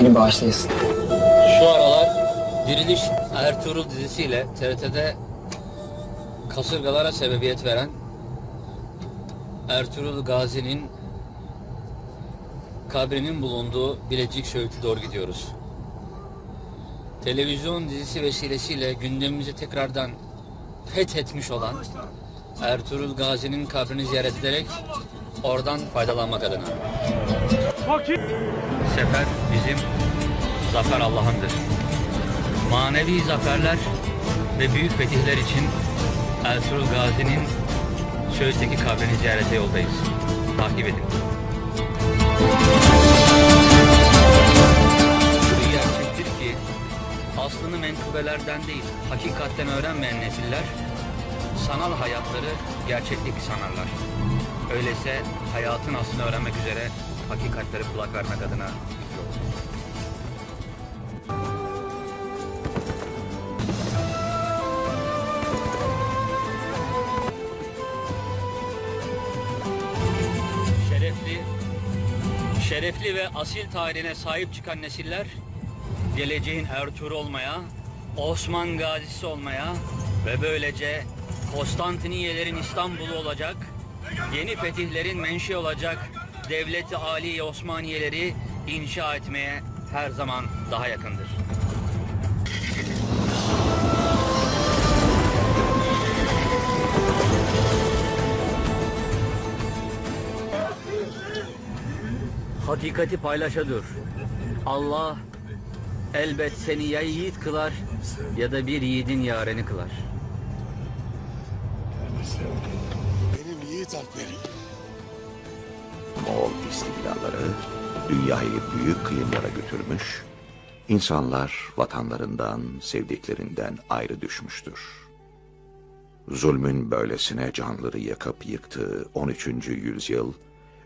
beni bağışlayasın. Şu aralar Diriliş Ertuğrul dizisiyle TRT'de kasırgalara sebebiyet veren Ertuğrul Gazi'nin kabrinin bulunduğu Bilecik Söğüt'e doğru gidiyoruz. Televizyon dizisi vesilesiyle gündemimizi tekrardan fethetmiş olan Ertuğrul Gazi'nin kabrini ziyaret ederek oradan faydalanmak adına. Sefer bizim, zafer Allah'ındır. Manevi zaferler ve büyük fetihler için Ertuğrul Gazi'nin Söğüt'teki kabrini ziyarete yoldayız. Takip edin. Şu gerçektir ki aslını menkıbelerden değil, hakikatten öğrenmeyen nesiller sanal hayatları gerçeklik sanarlar. Öyleyse hayatın aslını öğrenmek üzere hakikatlere kulak vermek adına. Şerefli, şerefli ve asil tarihine sahip çıkan nesiller geleceğin Ertuğrul olmaya, Osman Gazisi olmaya ve böylece Konstantiniyelerin İstanbul'u olacak, yeni fetihlerin menşe olacak devleti Ali Osmaniyeleri inşa etmeye her zaman daha yakındır. Hakikati paylaşa dur. Allah elbet seni ya yiğit kılar ya da bir yiğidin yareni kılar. Benim yiğit alplerim. Moğol istiklaları dünyayı büyük kıyımlara götürmüş, insanlar vatanlarından, sevdiklerinden ayrı düşmüştür. Zulmün böylesine canları yakıp yıktığı 13. yüzyıl,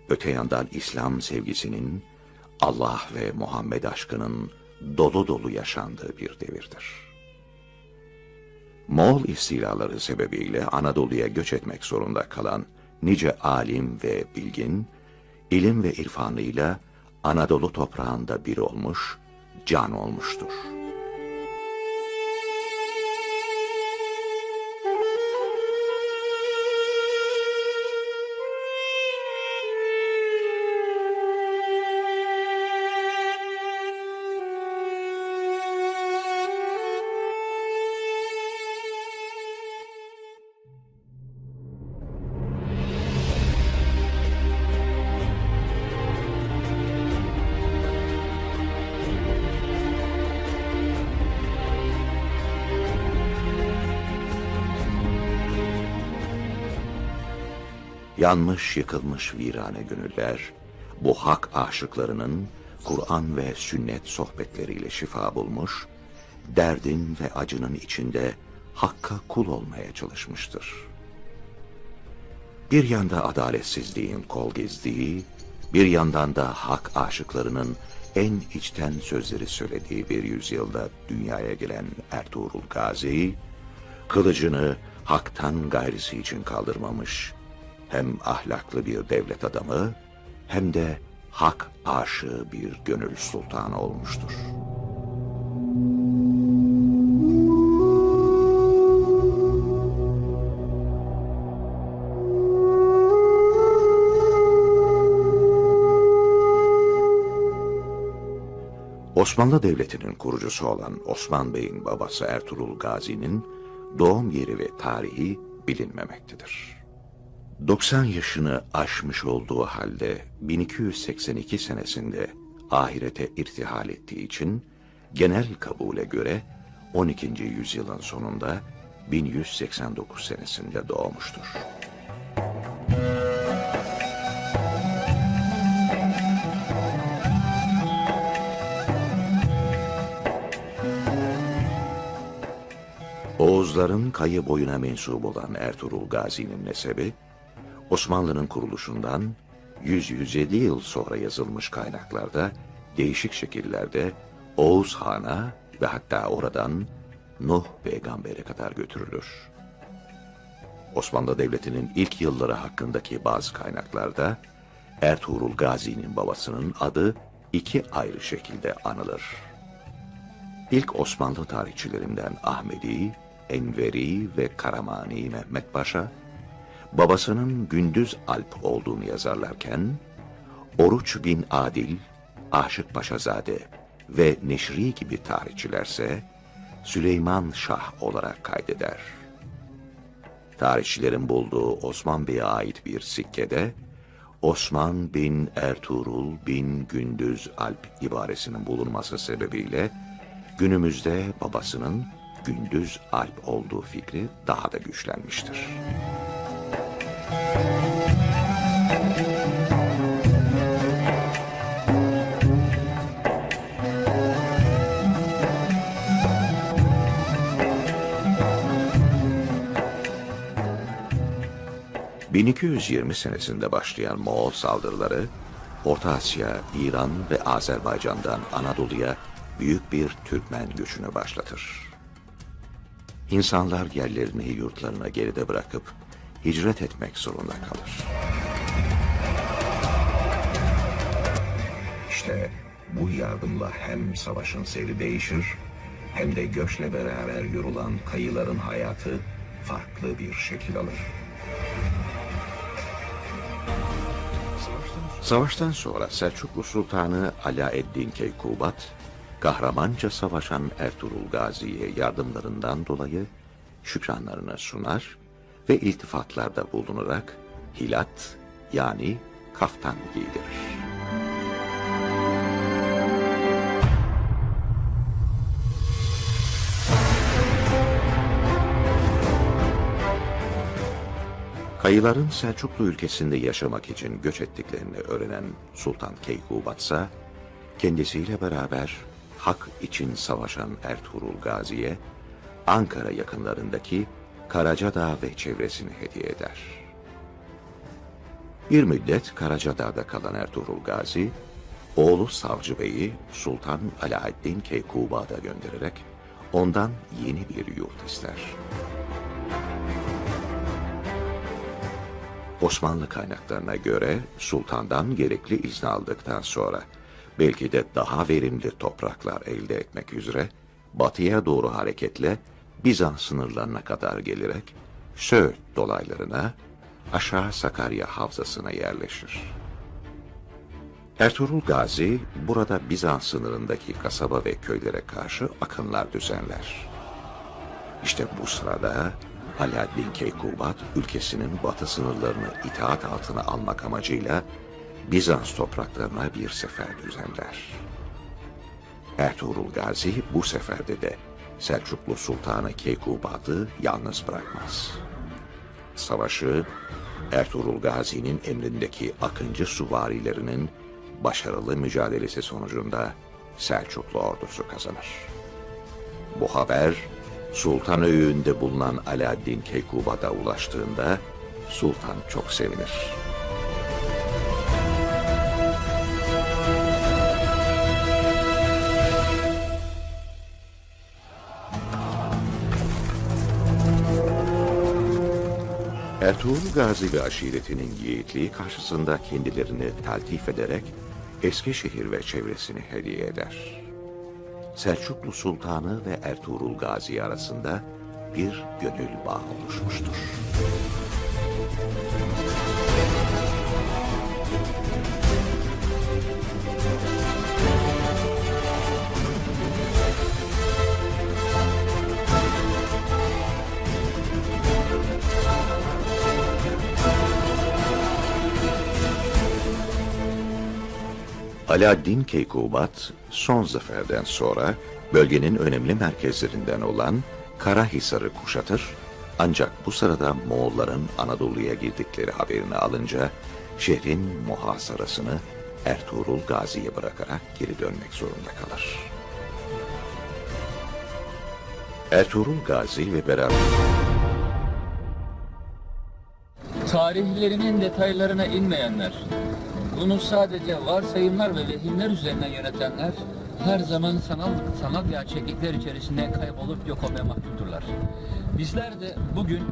öte yandan İslam sevgisinin, Allah ve Muhammed aşkının dolu dolu yaşandığı bir devirdir. Moğol istilaları sebebiyle Anadolu'ya göç etmek zorunda kalan nice alim ve bilgin, ilim ve irfanıyla Anadolu toprağında bir olmuş, can olmuştur. Yanmış yıkılmış virane gönüller, bu hak aşıklarının Kur'an ve sünnet sohbetleriyle şifa bulmuş, derdin ve acının içinde Hakk'a kul olmaya çalışmıştır. Bir yanda adaletsizliğin kol gezdiği, bir yandan da hak aşıklarının en içten sözleri söylediği bir yüzyılda dünyaya gelen Ertuğrul Gazi, kılıcını haktan gayrisi için kaldırmamış, hem ahlaklı bir devlet adamı hem de hak aşığı bir gönül sultanı olmuştur. Osmanlı Devleti'nin kurucusu olan Osman Bey'in babası Ertuğrul Gazi'nin doğum yeri ve tarihi bilinmemektedir. 90 yaşını aşmış olduğu halde 1282 senesinde ahirete irtihal ettiği için genel kabule göre 12. yüzyılın sonunda 1189 senesinde doğmuştur. Oğuzların kayı boyuna mensup olan Ertuğrul Gazi'nin nesebi, Osmanlı'nın kuruluşundan 100-107 yıl sonra yazılmış kaynaklarda değişik şekillerde Oğuz Han'a ve hatta oradan Nuh peygambere kadar götürülür. Osmanlı Devleti'nin ilk yılları hakkındaki bazı kaynaklarda Ertuğrul Gazi'nin babasının adı iki ayrı şekilde anılır. İlk Osmanlı tarihçilerinden Ahmedi, Enveri ve Karamani Mehmet Paşa, babasının Gündüz Alp olduğunu yazarlarken, Oruç bin Adil, Aşık Paşazade ve Neşri gibi tarihçilerse Süleyman Şah olarak kaydeder. Tarihçilerin bulduğu Osman Bey'e ait bir sikkede, Osman bin Ertuğrul bin Gündüz Alp ibaresinin bulunması sebebiyle günümüzde babasının Gündüz Alp olduğu fikri daha da güçlenmiştir. ...1220 senesinde başlayan Moğol saldırıları... ...Orta Asya, İran ve Azerbaycan'dan Anadolu'ya... ...büyük bir Türkmen göçünü başlatır. İnsanlar yerlerini, yurtlarına geride bırakıp... ...hicret etmek zorunda kalır. İşte bu yardımla hem savaşın seyri değişir... ...hem de göçle beraber yorulan kayıların hayatı... ...farklı bir şekil alır. Savaştan sonra Selçuklu Sultanı Alaeddin Keykubat, kahramanca savaşan Ertuğrul Gazi'ye yardımlarından dolayı şükranlarını sunar ve iltifatlarda bulunarak hilat yani kaftan giydirir. Kayıların Selçuklu ülkesinde yaşamak için göç ettiklerini öğrenen Sultan Keykubat ise kendisiyle beraber hak için savaşan Ertuğrul Gazi'ye Ankara yakınlarındaki Karacadağ ve çevresini hediye eder. Bir müddet Karacadağ'da kalan Ertuğrul Gazi, oğlu Savcı Bey'i Sultan Alaaddin Keykubat'a göndererek ondan yeni bir yurt ister. Osmanlı kaynaklarına göre sultandan gerekli izni aldıktan sonra belki de daha verimli topraklar elde etmek üzere batıya doğru hareketle Bizans sınırlarına kadar gelerek Söğüt dolaylarına aşağı Sakarya havzasına yerleşir. Ertuğrul Gazi burada Bizans sınırındaki kasaba ve köylere karşı akınlar düzenler. İşte bu sırada Alaaddin Keykubat ülkesinin batı sınırlarını itaat altına almak amacıyla Bizans topraklarına bir sefer düzenler. Ertuğrul Gazi bu seferde de Selçuklu Sultanı Keykubat'ı yalnız bırakmaz. Savaşı Ertuğrul Gazi'nin emrindeki Akıncı süvarilerinin başarılı mücadelesi sonucunda Selçuklu ordusu kazanır. Bu haber Sultan Öğü'nde bulunan Alaaddin Keykubat'a ulaştığında Sultan çok sevinir. Ertuğrul Gazi ve aşiretinin yiğitliği karşısında kendilerini taltif ederek Eskişehir ve çevresini hediye eder. Selçuklu Sultanı ve Ertuğrul Gazi arasında bir gönül bağı oluşmuştur. Alaaddin Keykubat son zaferden sonra bölgenin önemli merkezlerinden olan Karahisar'ı kuşatır ancak bu sırada Moğolların Anadolu'ya girdikleri haberini alınca şehrin muhasarasını Ertuğrul Gazi'ye bırakarak geri dönmek zorunda kalır. Ertuğrul Gazi ve beraber Tarihlerinin detaylarına inmeyenler, bunu sadece varsayımlar ve vehimler üzerinden yönetenler her zaman sanal, sanal gerçeklikler içerisinde kaybolup yok olmaya mahkumdurlar. Bizler de bugün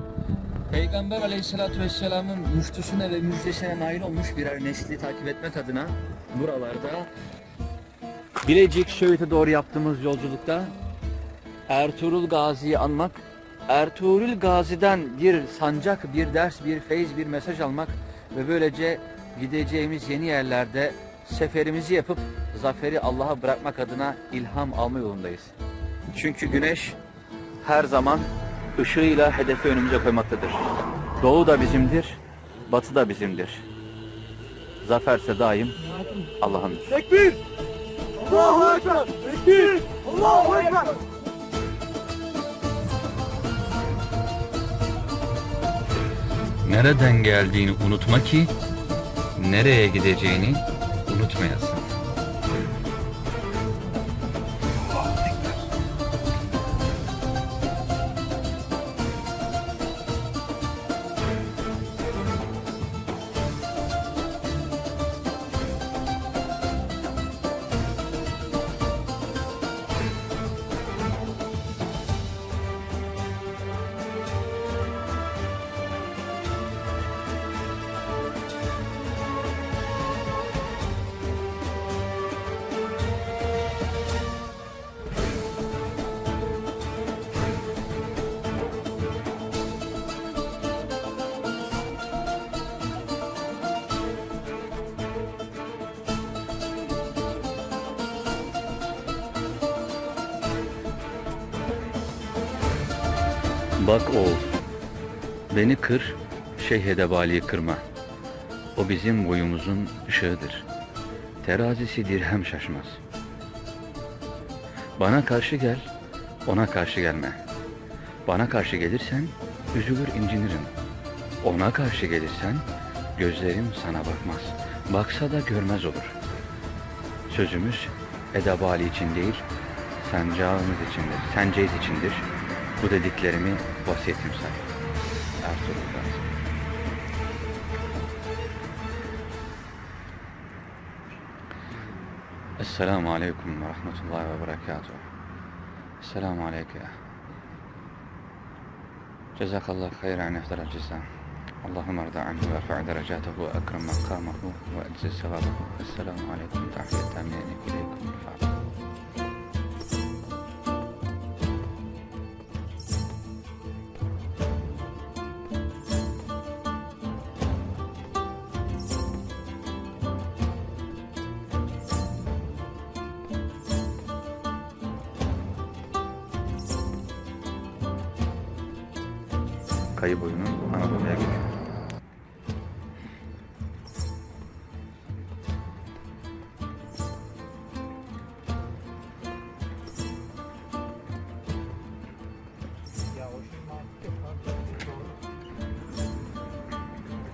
Peygamber aleyhissalatü vesselamın müftüsüne ve müjdesine nail olmuş birer nesli takip etmek adına buralarda Bilecik Söğüt'e doğru yaptığımız yolculukta Ertuğrul Gazi'yi anmak, Ertuğrul Gazi'den bir sancak, bir ders, bir feyiz, bir mesaj almak ve böylece gideceğimiz yeni yerlerde seferimizi yapıp zaferi Allah'a bırakmak adına ilham alma yolundayız. Çünkü güneş her zaman ışığıyla hedefi önümüze koymaktadır. Doğu da bizimdir, batı da bizimdir. Zaferse daim Allah'ındır. Tekbir! Allahu Ekber! Tekbir! Allahu Ekber! Nereden geldiğini unutma ki nereye gideceğini unutmayasın. Bak oğul, beni kır, Şeyh Edebali'yi kırma. O bizim boyumuzun ışığıdır. Terazisi dirhem şaşmaz. Bana karşı gel, ona karşı gelme. Bana karşı gelirsen üzülür incinirim. Ona karşı gelirsen gözlerim sana bakmaz. Baksa da görmez olur. Sözümüz Edebali için değil, sancağımız içindir, senceyiz içindir. Bu dediklerimi vasiyetim say. Ertuğrul Gazi. Esselamu Aleyküm ve Rahmetullahi ve Berekatuhu. Esselamu Aleyke. Cezakallah hayran efdel ceza. اللهم ارضى عنه وارفع درجاته واكرم مقامه واجزل ثوابه السلام عليكم تحيه تامين اليكم الفاتحه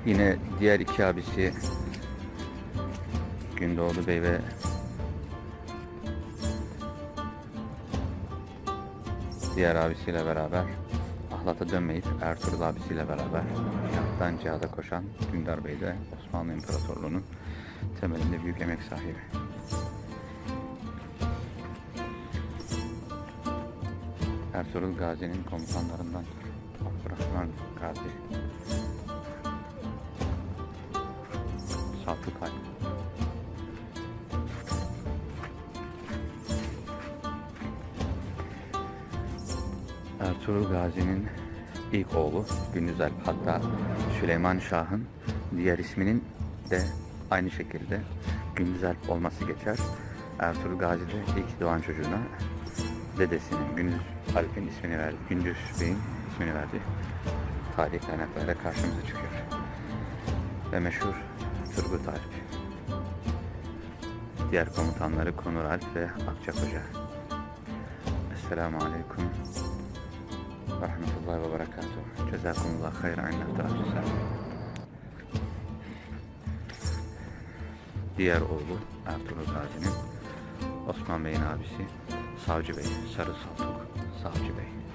Yine diğer iki abisi Gündoğdu Bey ve diğer abisiyle beraber Ahlat'a dönmeyip Ertuğrul abisiyle beraber cihattan cihada koşan Dündar Bey de Osmanlı İmparatorluğu'nun temelinde büyük emek sahibi. Ertuğrul Gazi'nin komutanlarından Abdurrahman Gazi Saltık Alp Ertuğrul Gazi'nin ilk oğlu Gündüz hatta Süleyman Şah'ın diğer isminin de aynı şekilde Gündüz olması geçer. Ertuğrul Gazi de ilk doğan çocuğuna dedesinin Gündüz Alp'in ismini verdi. Gündüz Bey'in ismini verdi. Tarih kaynaklara karşımıza çıkıyor. Ve meşhur Turgut Alp. Diğer komutanları Konur Alp ve Akçakoca. Esselamu Aleyküm Rahmetullahi ve Berekatuhu. Cezakumullah hayran innehtar Diğer oğlu Ertuğrul Gazi'nin Osman Bey'in abisi Savcı Bey, Sarı Saltuk Savcı Bey.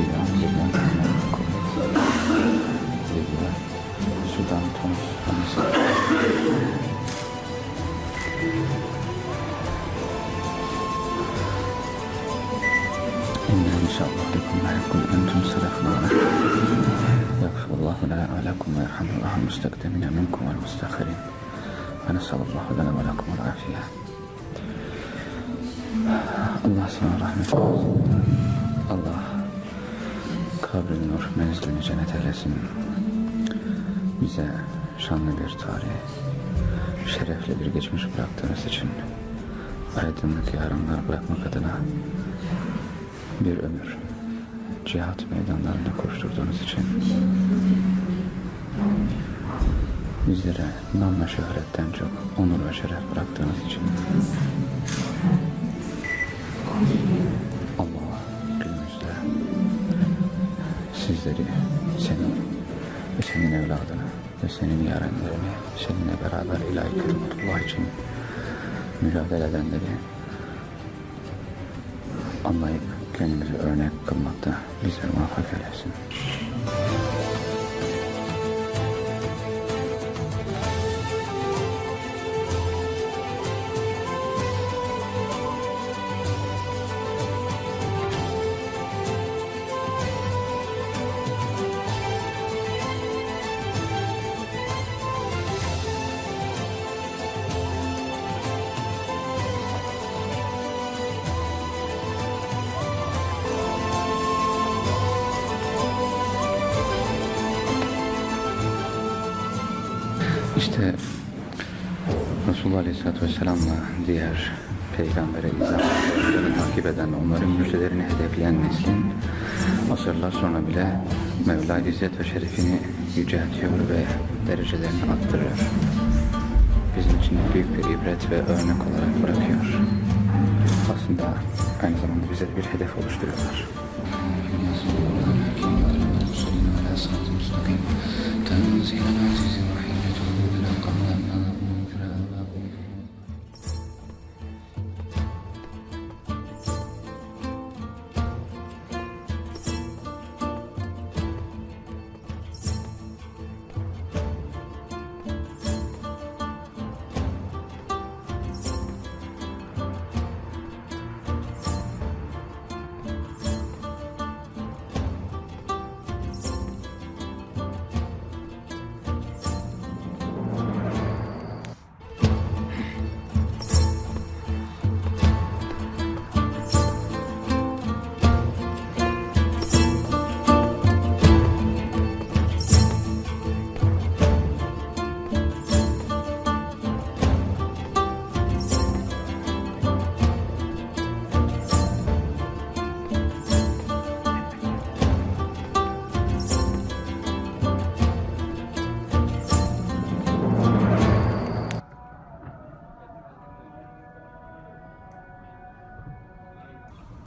İran, Lübnan, Kuveyt, Libya, Sudan, Tunus, ve Mısır. إنا إن شاء الله بكم لاحقون أنتم سلفنا. يغفر الله لنا ولكم ويرحم الله المستقدمين منكم والمستأخرين. ونسأل الله لنا ولكم العافية. Allah sana rahmet eylesin. Allah kabrini nur, menzilini cennet eylesin. Bize şanlı bir tarih, şerefli bir geçmiş bıraktığınız için aydınlık yarınlar bırakmak adına bir ömür cihat meydanlarında koşturduğunuz için bizlere nam ve şöhretten çok onur ve şeref bıraktığınız için Allah günümüzde sizleri senin ve senin evladını ve senin yarenlerini seninle beraber ilahi kelimetullah için mücadele edenleri anlayıp kendimizi örnek kılmakta bizleri muvaffak eylesin. İşte Resulullah Aleyhisselatü Vesselam'la diğer peygambere izahını takip eden, onların müjdelerini hedefleyen neslin asırlar sonra bile Mevla İzzet ve Şerifini yüceltiyor ve derecelerini arttırıyor. Bizim için büyük bir ibret ve örnek olarak bırakıyor. Aslında aynı zamanda bize de bir hedef oluşturuyorlar. تنزيل العزيز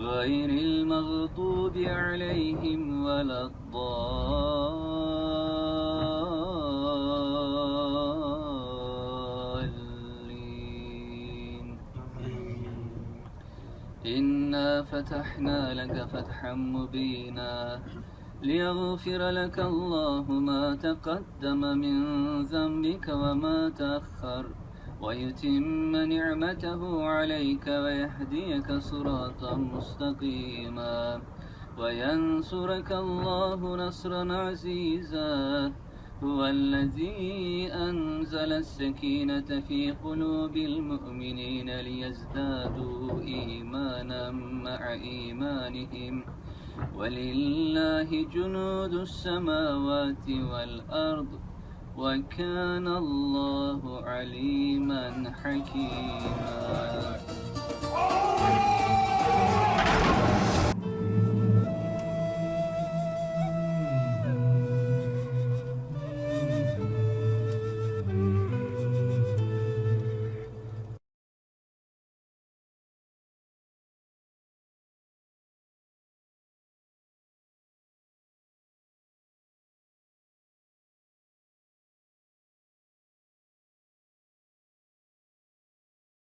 غير المغضوب عليهم ولا الضالين. إنا فتحنا لك فتحا مبينا ليغفر لك الله ما تقدم من ذنبك وما تأخر. ويتم نعمته عليك ويهديك صراطا مستقيما وينصرك الله نصرا عزيزا. هو الذي أنزل السكينة في قلوب المؤمنين ليزدادوا إيمانا مع إيمانهم. ولله جنود السماوات والأرض وكان الله عليما حكيما